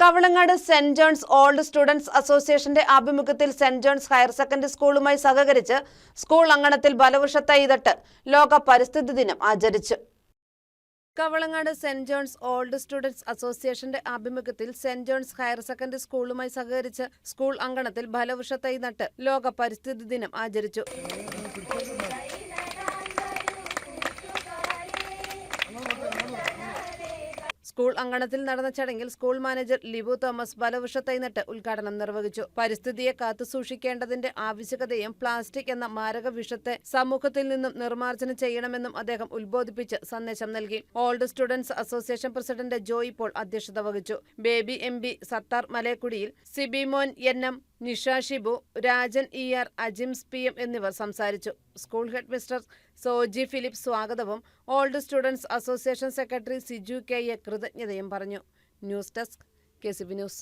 Kavalangad Saint John's old students അസോസിയേഷന്റെ ആഭിമുഖ്യത്തിൽ saint John's higher secondary സ്കൂളുമായി സഹകരിച്ച് സ്കൂൾ അങ്കണത്തിൽ ബലവൃക്ഷ ഇതട്ട് ലോക പരിസ്ഥിതി ദിനം ആചരിച്ചു. Kavalangad saint John's old students അസോസിയേഷന്റെ ആഭിമുഖ്യത്തിൽ സെന്റ് ജോൺസ് ഹയർ സെക്കൻഡറി സ്കൂളുമായി സഹകരിച്ച് സ്കൂൾ അങ്കണത്തിൽ ബലവൃക്ഷ നട്ട് ലോക പരിസ്ഥിതി ദിനം ആചരിച്ചു. സ്കൂൾ അങ്കണത്തിൽ നടന്ന ചടങ്ങിൽ സ്കൂൾ മാനേജർ ലിബു തോമസ് ബലവൃക്ഷ തൈനട്ട് ഉദ്ഘാടനം നിർവഹിച്ചു. പരിസ്ഥിതിയെ കാത്തുസൂക്ഷിക്കേണ്ടതിന്റെ ആവശ്യകതയും പ്ലാസ്റ്റിക് എന്ന മാരക വിഷത്തെ സമൂഹത്തിൽ നിന്നും നിർമ്മാർജനം ചെയ്യണമെന്നും അദ്ദേഹം ഉത്ബോധിപ്പിച്ച് സന്ദേശം നൽകി. Old students association president Joy Paul അധ്യക്ഷത വഹിച്ചു. Baby M Sathar മലേക്കുടിയിൽ Sibimon N M Nisha Shibu Rajan E R Ajims P M എന്നിവർ സംസാരിച്ചു. School head mister Soji Philip സ്വാഗതവും old students association secretary Siju K A കൃതജ്ഞതയും പറഞ്ഞു. News desk K C B news.